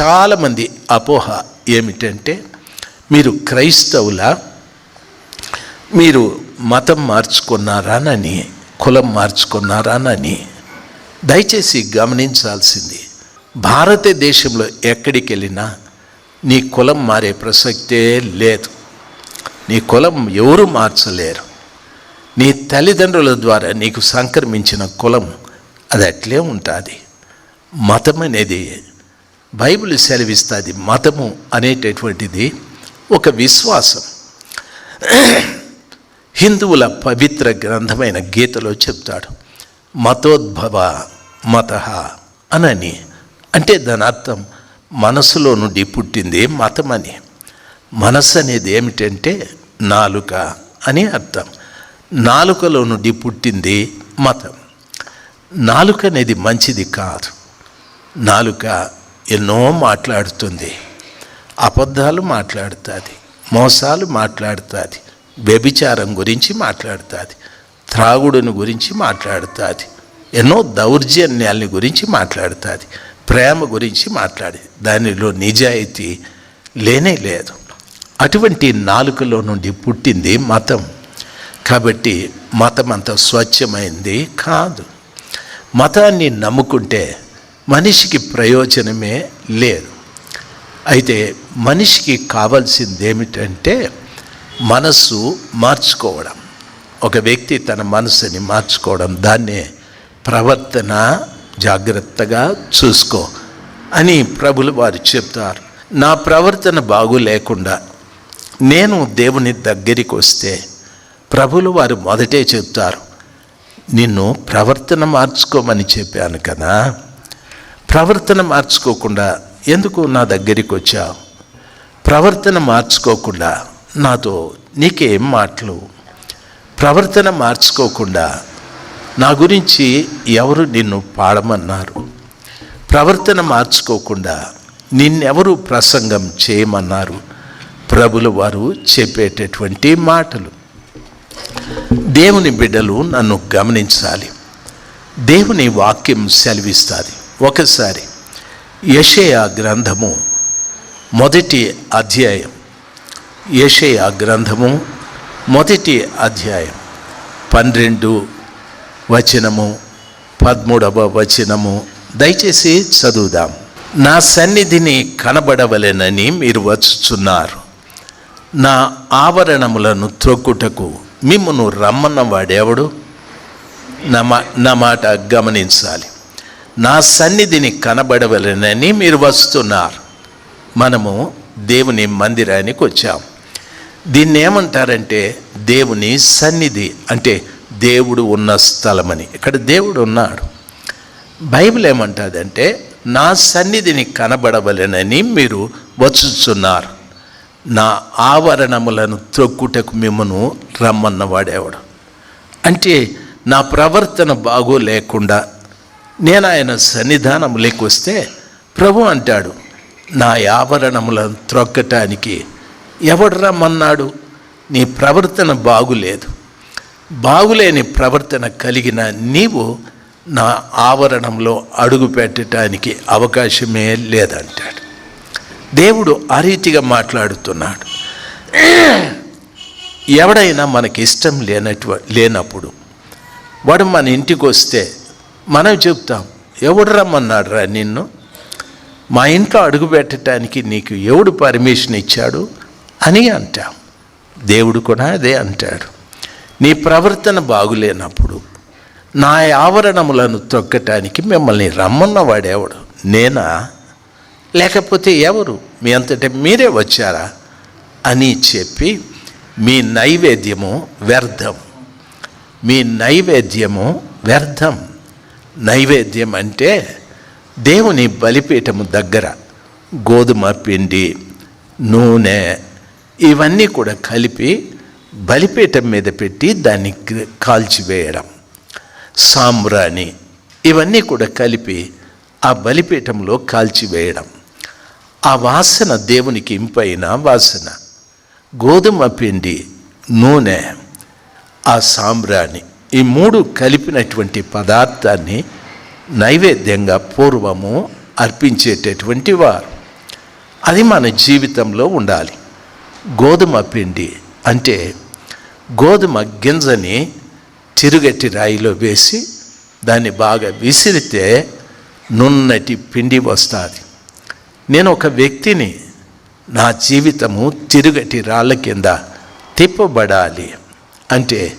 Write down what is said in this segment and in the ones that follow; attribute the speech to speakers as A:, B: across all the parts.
A: చాలామంది అపోహ ఏమిటంటే మీరు క్రైస్తవుల మీరు మతం మార్చుకున్నారానని కులం మార్చుకున్నారానని దయచేసి గమనించాల్సింది. భారతదేశంలో ఎక్కడికి వెళ్ళినా నీ కులం మారే ప్రసక్తే లేదు. నీ కులం ఎవరు మార్చలేరు. నీ తల్లిదండ్రుల ద్వారా నీకు సంక్రమించిన కులం అది అట్లే ఉంటుంది. మతం అనేది బైబిల్ సెలవిస్తుంది మతము అనేటటువంటిది ఒక విశ్వాసం. హిందువుల పవిత్ర గ్రంథమైన గీతలో చెప్తాడు మతోద్భవ మత అనని. అంటే దాని అర్థం మనసులో నుండి పుట్టింది మతం అని మనసు అనేది ఏమిటంటే నాలుక అని అర్థం. నాలుకలో నుండి పుట్టింది మతం. నాలుక అనేది మంచిది కాదు. నాలుక ఎన్నో మాట్లాడుతుంది. అబద్ధాలు మాట్లాడుతుంది. మోసాలు మాట్లాడుతుంది. వ్యభిచారం గురించి మాట్లాడుతుంది. త్రాగుడుని గురించి మాట్లాడుతుంది. ఎన్నో దౌర్జన్యాలని గురించి మాట్లాడుతుంది. ప్రేమ గురించి మాట్లాడి దానిలో నిజాయితీ లేనే లేదు. అటువంటి నాలుకలో నుండి పుట్టింది మతం. కాబట్టి మతం అంత స్వచ్ఛమైంది కాదు. మతాన్ని నమ్ముకుంటే మనిషికి ప్రయోజనమే లేదు. అయితే మనిషికి కావాల్సింది ఏమిటంటే మనస్సు మార్చుకోవడం. ఒక వ్యక్తి తన మనసుని మార్చుకోవడం దాన్నే ప్రవర్తన జాగ్రత్తగా చూసుకో అని ప్రభులు వారు చెప్తారు. నా ప్రవర్తన బాగు లేకుండా నేను దేవుని దగ్గరికి వస్తే ప్రభులు వారు మొదటే చెప్తారు. నిన్ను ప్రవర్తన మార్చుకోమని చెప్పాను కదా ప్రవర్తన మార్చుకోకుండా ఎందుకు నా దగ్గరికి వచ్చావు? ప్రవర్తన మార్చుకోకుండా నాతో నీకేం మాటలు? ప్రవర్తన మార్చుకోకుండా నా గురించి ఎవరు నిన్ను పాడమన్నారు? ప్రవర్తన మార్చుకోకుండా నిన్నెవరు ప్రసంగం చేయమన్నారు? ప్రభులు వారు చెప్పేటటువంటి మాటలు. దేవుని బిడ్డలు నన్ను గమనించాలి. దేవుని వాక్యం సెలవిస్తుంది. ఒకసారి యషయా గ్రంథము మొదటి అధ్యాయం. యషయా గ్రంథము మొదటి అధ్యాయం. పన్నెండు వచనము పదమూడవ వచనము. దయచేసి చదువుదాం. నా సన్నిధిని కనబడవలెనని మీరు వచ్చుచున్నారు. నా ఆవరణములను త్రొక్కుటకు మిమ్మను రమ్మన్న వాడెవడు నా మా నా మాట గమనించాలి. నా సన్నిధిని కనబడవలెనని మీరు వస్తున్నారు. మనము దేవుని మందిరానికి వచ్చాం. దీన్ని ఏమంటారంటే దేవుని సన్నిధి అంటే దేవుడు ఉన్న స్థలమని. ఇక్కడ దేవుడు ఉన్నాడు. బైబిల్ ఏమంటుందంటే నా సన్నిధిని కనబడవలెనని మీరు వచ్చుచున్నారు నా ఆవరణములను త్రొక్కుటకు మిమ్మను రమ్మన్నవాడేవాడు అంటే నా ప్రవర్తన బాగో లేకుండా నేను ఆయన సన్నిధానములకి వస్తే ప్రభు అంటాడు నా ఆవరణములను త్రొక్కటానికి ఎవడు రమ్మన్నాడు? నీ ప్రవర్తన బాగులేదు. బాగులేని ప్రవర్తన కలిగిన నీవు నా ఆవరణంలో అడుగు పెట్టడానికి అవకాశమే లేదంటాడు. దేవుడు ఆ రీతిగా మాట్లాడుతున్నాడు. ఎవడైనా మనకి ఇష్టం లేనటు లేనప్పుడు వాడు మన ఇంటికి వస్తే మనం చెప్తాం ఎవడు రమ్మన్నాడు రా నిన్ను? మా ఇంట్లో అడుగు పెట్టడానికి నీకు ఎవడు పర్మిషన్ ఇచ్చాడు? అని అంటాం. దేవుడు కూడా అదే అంటాడు. నీ ప్రవర్తన బాగులేనప్పుడు నా ఆవరణములను తొక్కటానికి మిమ్మల్ని రమ్మన్నవాడెవడు? నేనా? లేకపోతే ఎవరు? మీ అంతటే మీరే వచ్చారా? అని చెప్పి మీ నైవేద్యము వ్యర్థం. మీ నైవేద్యము వ్యర్థం. నైవేద్యం అంటే దేవుని బలిపీఠము దగ్గర గోధుమ పిండి నూనె ఇవన్నీ కూడా కలిపి బలిపీఠం మీద పెట్టి దాన్ని కాల్చివేయడం. సాంబ్రాణి ఇవన్నీ కూడా కలిపి ఆ బలిపీఠంలో కాల్చివేయడం. ఆ వాసన దేవునికి ఇంపైన వాసన. గోధుమ పిండి నూనె ఆ సాంబ్రాణి ఈ మూడు కలిపినటువంటి పదార్థాన్ని నైవేద్యంగా పూర్వము అర్పించేటటువంటి వారు. అది మన జీవితంలో ఉండాలి. గోధుమ పిండి అంటే గోధుమ గింజని తిరుగట్టి రాయిలో వేసి దాన్ని బాగా విసిరితే నున్నటి పిండి వస్తుంది. నేను ఒక వ్యక్తిని నా జీవితము తిరుగటి రాళ్ళ కింద తిప్పబడాలి అంటే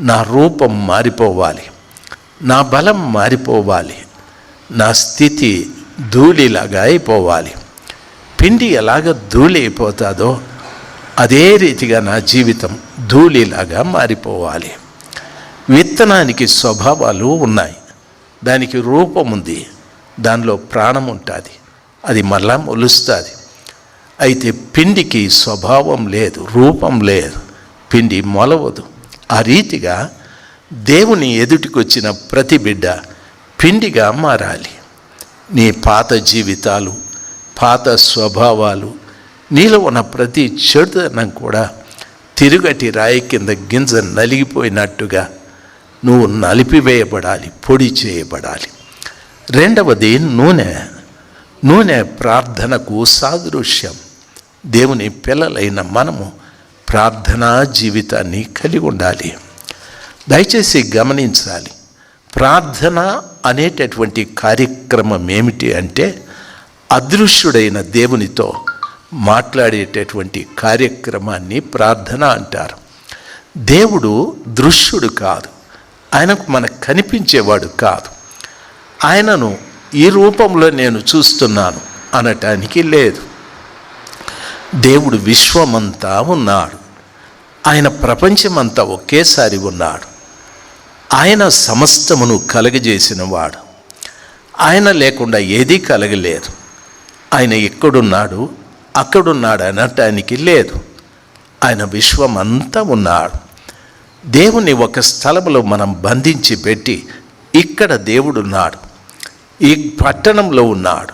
A: నా రూపం మారిపోవాలి నా బలం మారిపోవాలి నా స్థితి ధూళిలాగా అయిపోవాలి. పిండి ఎలాగ ధూళి అయిపోతుందో అదే రీతిగా నా జీవితం ధూళిలాగా మారిపోవాలి. విత్తనానికి స్వభావాలు ఉన్నాయి దానికి రూపం ఉంది దానిలో ప్రాణం ఉంటుంది అది మళ్ళా మొలుస్తుంది. అయితే పిండికి స్వభావం లేదు రూపం లేదు పిండి మొలవదు. ఆ రీతిగా దేవుని ఎదుటికొచ్చిన ప్రతి బిడ్డ పిండిగా మారాలి. నీ పాత జీవితాలు పాత స్వభావాలు నీలో ఉన్న ప్రతి చెడుతనం కూడా తిరుగటి రాయి కింద గింజ నలిగిపోయినట్టుగా నువ్వు నలిపివేయబడాలి పొడి చేయబడాలి. రెండవది నూనె. నూనె ప్రార్థనకు సాదృశ్యం. దేవుని పిల్లలైన మనము ప్రార్థనా జీవితాన్ని కలిగి ఉండాలి. దయచేసి గమనించాలి. ప్రార్థన అనేటటువంటి కార్యక్రమం ఏమిటి అంటే అదృశ్యుడైన దేవునితో మాట్లాడేటటువంటి కార్యక్రమాన్ని ప్రార్థన అంటారు. దేవుడు దృశ్యుడు కాదు. ఆయనకు మనకు కనిపించేవాడు కాదు. ఆయనను ఈ రూపంలో నేను చూస్తున్నాను అనటానికి లేదు. దేవుడు విశ్వమంతా ఉన్నాడు. ఆయన ప్రపంచమంతా ఒకేసారి ఉన్నాడు. ఆయన సమస్తమును కలగజేసిన వాడు ఆయన లేకుండా ఏదీ కలగలేదు. ఆయన ఎక్కడున్నాడు? అక్కడున్నాడు అనటానికి లేదు. ఆయన విశ్వమంతా ఉన్నాడు. దేవుని ఒక స్థలంలో మనం బంధించి పెట్టి ఇక్కడ దేవుడున్నాడు ఈ పట్టణంలో ఉన్నాడు.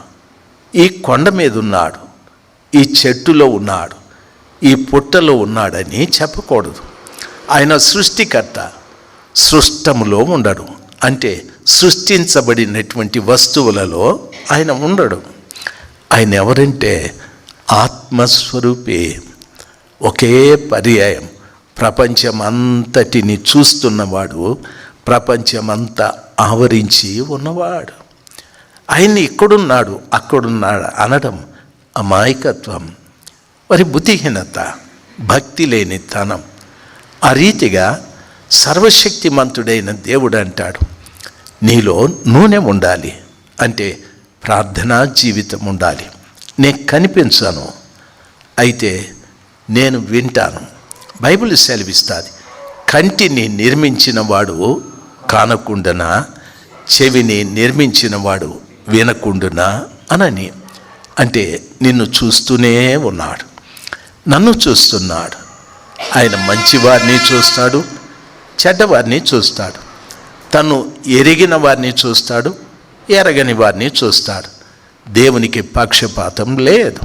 A: ఈ కొండ మీద ఉన్నాడు. ఈ చెట్టులో ఉన్నాడు. ఈ పుట్టలో ఉన్నాడని చెప్పకూడదు. ఆయన సృష్టికర్త సృష్టములో ఉండడు. అంటే సృష్టించబడినటువంటి వస్తువులలో ఆయన ఉండడు. ఆయన ఎవరంటే ఆత్మస్వరూపే. ఒకే పర్యాయం. ప్రపంచమంతటిని చూస్తున్నవాడు ప్రపంచమంతా ఆవరించి ఉన్నవాడు. ఆయన ఇక్కడున్నాడు అక్కడున్నాడు అనడం అమాయకత్వం. మరి బుద్ధిహీనత భక్తి లేని తనం. ఆ రీతిగా సర్వశక్తిమంతుడైన దేవుడు అంటాడు నీలో నూనె ఉండాలి. అంటే ప్రార్థనా జీవితం ఉండాలి. నేను కనిపించను అయితే నేను వింటాను. బైబిల్ సెలవిస్తుంది కంటిని నిర్మించిన వాడు కానకుండనా? చెవిని నిర్మించిన వాడు వినకుండునా? అనని. అంటే నిన్ను చూస్తూనే ఉన్నాడు. నన్ను చూస్తున్నాడు. ఆయన మంచివారిని చూస్తాడు చెడ్డవారిని చూస్తాడు. తను ఎరిగిన వారిని చూస్తాడు ఎరగని వారిని చూస్తాడు. దేవునికి పక్షపాతం లేదు.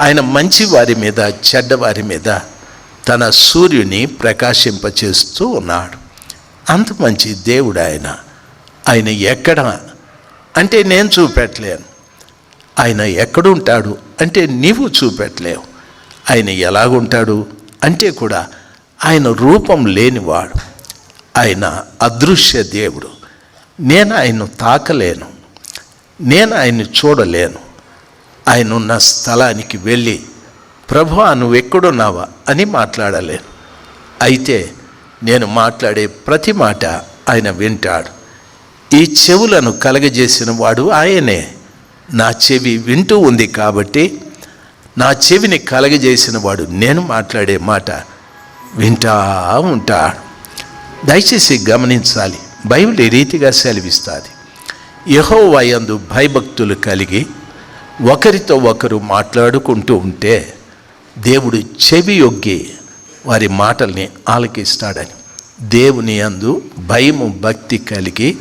A: ఆయన మంచి వారి మీద చెడ్డవారి మీద తన సూర్యుని ప్రకాశింపచేస్తూ ఉన్నాడు. అంత మంచి దేవుడు ఆయన. ఆయన ఎక్కడ? అంటే నేను చూపెట్టలేను. ఆయన ఎక్కడుంటాడు? అంటే నీవు చూపెట్టలేవు. ఆయన ఎలాగుంటాడు? అంటే కూడా ఆయన రూపం లేనివాడు. ఆయన అదృశ్య దేవుడు. నేను ఆయన్ను తాకలేను. నేను ఆయన్ని చూడలేను. ఆయన ఉన్న స్థలానికి వెళ్ళి ప్రభు నువ్వు ఎక్కడున్నావా అని మాట్లాడలేను. అయితే నేను మాట్లాడే ప్రతి మాట ఆయన వింటాడు. ఈ చెవులను కలగజేసిన వాడు ఆయనే. నా చెవి వింటూ ఉంది కాబట్టి నా చెవిని కలగజేసిన వాడు నేను మాట్లాడే మాట వింటా ఉంటా. దయచేసి గమనించాలి. బైబిల్ ఈ రీతిగా సెలవిస్తుంది? యహోవయందు భయభక్తులు కలిగి ఒకరితో ఒకరు మాట్లాడుకుంటూ ఉంటే దేవుడు చెవి యొగ్గి వారి మాటల్ని ఆలకిస్తాడని. దేవుని అందు భయము భక్తి కలిగి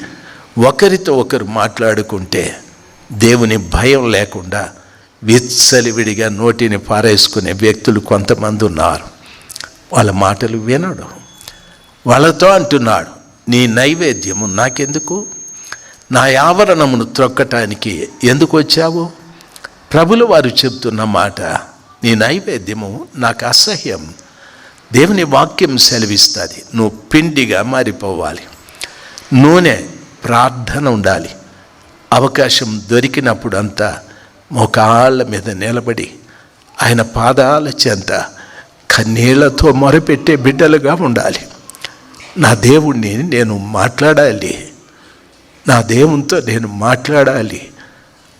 A: ఒకరితో ఒకరు మాట్లాడుకుంటే దేవుని భయం లేకుండా విచ్చలివిడిగా నోటిని పారేసుకునే వ్యక్తులు కొంతమంది ఉన్నారు. వాళ్ళ మాటలు వినడు. వాళ్ళతో అంటున్నాడు నీ నైవేద్యము నాకెందుకు? నా ఆవరణమును త్రొక్కటానికి ఎందుకు వచ్చావు? ప్రభులు వారు చెప్తున్న మాట నీ నైవేద్యము నాకు అసహ్యం. దేవుని వాక్యం సెలవిస్తుంది. నువ్వు పిండిగా మారిపోవాలి. నూనె ప్రార్థన ఉండాలి. అవకాశం దొరికినప్పుడు అంతా మోకాళ్ళ మీద నిలబడి ఆయన పాదాల చెంత కన్నీళ్ళతో మొరపెట్టే బిడ్డలుగా ఉండాలి. నా దేవుణ్ణి నేను మాట్లాడాలి. నా దేవునితో నేను మాట్లాడాలి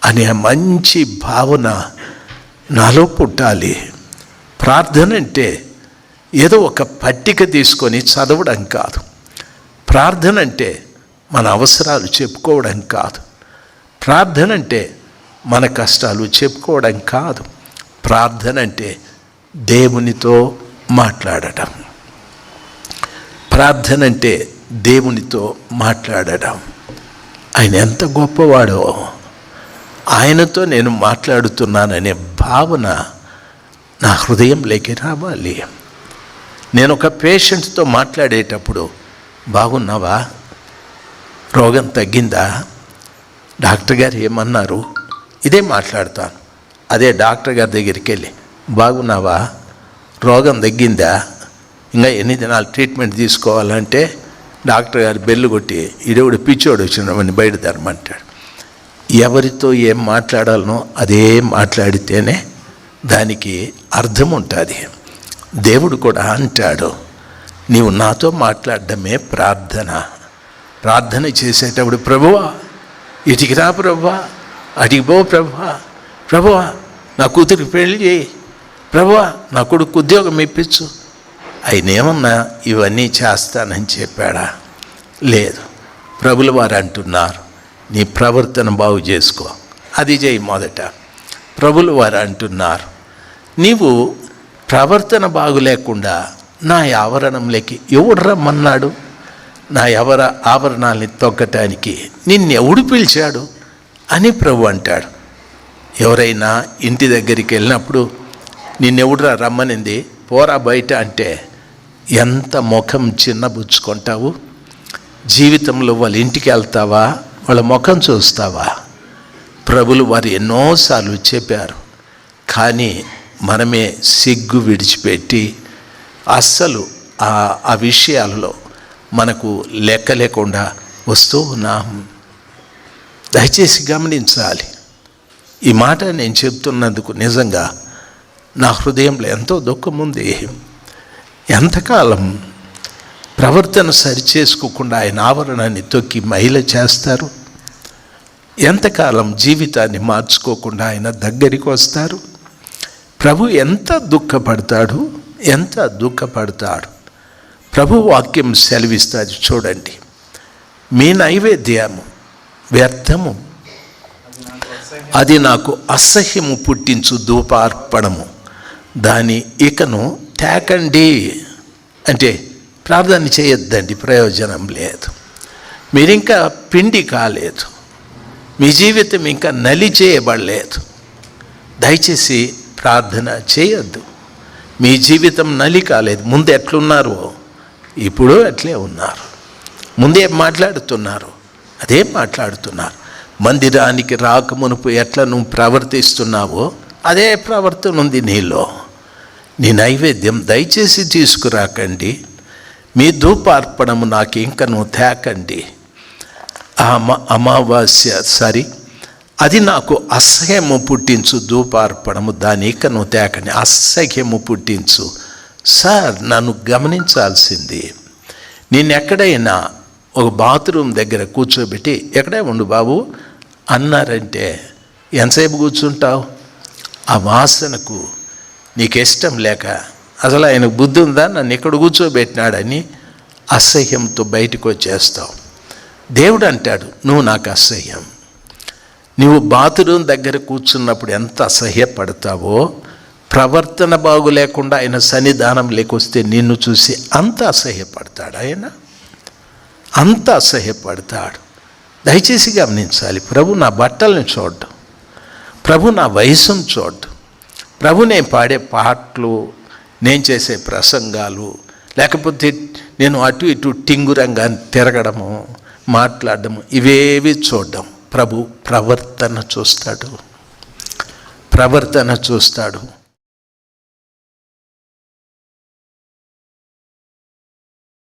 A: అనే మంచి భావన నాలో పుట్టాలి. ప్రార్థన అంటే ఏదో ఒక పట్టిక తీసుకొని చదవడం కాదు. ప్రార్థన అంటే మన అవసరాలు చెప్పుకోవడం కాదు. ప్రార్థన అంటే మన కష్టాలు చెప్పుకోవడం కాదు. ప్రార్థన అంటే దేవునితో మాట్లాడటం. ప్రార్థన అంటే దేవునితో మాట్లాడటం. ఆయన ఎంత గొప్పవాడో. ఆయనతో నేను మాట్లాడుతున్నాననే భావన నా హృదయంలోకి రావాలి. నేను ఒక పేషెంట్తో మాట్లాడేటప్పుడు బాగున్నావా? రోగం తగ్గిందా? డాక్టర్ గారు ఏమన్నారు? ఇదే మాట్లాడతాను. అదే డాక్టర్ గారి దగ్గరికి వెళ్ళి బాగున్నావా? రోగం తగ్గిందా? ఇంకా ఎన్ని దినాలు ట్రీట్మెంట్ తీసుకోవాలంటే? డాక్టర్ గారు బెల్లు కొట్టి ఇడేవుడు పిచ్చోడు వచ్చినవని బయట ధర్మంటాడు ఎవరితో ఏం మాట్లాడాలనో అదే మాట్లాడితేనే దానికి అర్థం ఉంటుంది. దేవుడు కూడా అంటాడు నీవు నాతో మాట్లాడడమే ప్రార్థన. ప్రార్థన చేసేటప్పుడు ప్రభువా ఇటుకి రా ప్రభువా. అటుకి ప్రభా ప్రభువా ప్రభువా నా కూతురికి పెళ్ళి చేయి. ప్రభువా నా కొడుకు ఉద్యోగం ఇప్పించు. ఆయన ఏమన్నా ఇవన్నీ చేస్తానని చెప్పాడా? లేదు. ప్రభుల వారు అంటున్నారు నీ ప్రవర్తన బాగు చేసుకో. అది చేయి మొదట. ప్రభులు వారు అంటున్నారు నీవు ప్రవర్తన బాగు లేకుండా నా ఆవరణంలోకి ఎవడు రమ్మన్నాడు? నా ఎవర ఆవరణాల్ని తొక్కటానికి నిన్నెవడు పిలిచాడు? అని ప్రభు అంటాడు. ఎవరైనా ఇంటి దగ్గరికి వెళ్ళినప్పుడు నిన్నెవడురా రమ్మనింది? పోరా బయట అంటే ఎంత ముఖం చిన్నబుచ్చుకుంటావు జీవితంలో వాళ్ళ ఇంటికి వెళ్తావా? వాళ్ళ ముఖం చూస్తావా? ప్రభులు వారు ఎన్నోసార్లు చెప్పారు. కానీ మనమే సిగ్గు విడిచిపెట్టి అస్సలు ఆ ఆ విషయాలలో మనకు లెక్క లేకుండా వస్తూ ఉన్నాం. దయచేసి గమనించాలి. ఈ మాట నేను చెప్తున్నందుకు నిజంగా నా హృదయంలో ఎంతో దుఃఖం ఉంది. ఎంతకాలం ప్రవర్తన సరిచేసుకోకుండా ఆయన ఆవరణాన్ని తొక్కి మహిళ చేస్తారు? ఎంతకాలం జీవితాన్ని మార్చుకోకుండా ఆయన దగ్గరికి వస్తారు? ప్రభు ఎంత దుఃఖపడతాడు? ఎంత దుఃఖపడతాడు? ప్రభు వాక్యం సెలవిస్తుంది చూడండి. మీ నైవేద్యము వ్యర్థము. అది నాకు అసహ్యము పుట్టించు ధూపార్పణము. దాని ఇకను తేకండి అంటే ప్రార్థన చేయొద్దండి ప్రయోజనం లేదు. మీరు ఇంకా పిండి కాలేదు. మీ జీవితం ఇంకా నలి చేయబడలేదు. దయచేసి ప్రార్థన చేయొద్దు. మీ జీవితం నలి కాలేదు. ముందు ఎట్లున్నారో? ఇప్పుడు అట్లే ఉన్నారు. ముందే మాట్లాడుతున్నారు. అదే మాట్లాడుతున్నారు. మందిరానికి రాకమునుపు ఎట్లా నువ్వు ప్రవర్తిస్తున్నావో అదే ప్రవర్తన ఉంది నీలో. నీ నైవేద్యం దయచేసి తీసుకురాకండి. మీ ధూపార్పణము నాకు ఇంకా నువ్వు తేకండి. ఆ అమ అమావాస్య సారీ అది నాకు అసహ్యము పుట్టించు ధూపార్పణము దాని ఇకను నువ్వు తేకండి. అసహ్యము పుట్టించు. సార్ నన్ను గమనించాల్సింది. నేను ఎక్కడైనా ఒక బాత్రూమ్ దగ్గర కూర్చోబెట్టి ఎక్కడే ఉండు బాబు అన్నారంటే ఎంతసేపు కూర్చుంటావు? ఆ వాసనకు నీకు ఇష్టం లేక అసలు ఆయనకు బుద్ధి ఉందా నన్ను ఇక్కడ కూర్చోబెట్టినాడని అసహ్యంతో బయటకు వచ్చేస్తావు. దేవుడు అంటాడు నువ్వు నాకు అసహ్యం. నువ్వు బాత్రూమ్ దగ్గర కూర్చున్నప్పుడు ఎంత అసహ్యపడతావో ప్రవర్తన బాగు లేకుండా ఆయన సన్నిధానం లేకొస్తే నిన్ను చూసి అంత అసహ్యపడతాడు ఆయన? అంత అసహ్యపడతాడు. దయచేసి గమనించాలి. ప్రభు నా బట్టలను చూడ్డు. ప్రభు నా వయసును చూడ్డు. ప్రభు నేను పాడే పాటలు నేను చేసే ప్రసంగాలు లేకపోతే నేను అటు ఇటు టింగురంగా తిరగడము మాట్లాడడము ఇవేవి చూడడం. ప్రభు ప్రవర్తన చూస్తాడు. ప్రవర్తన చూస్తాడు.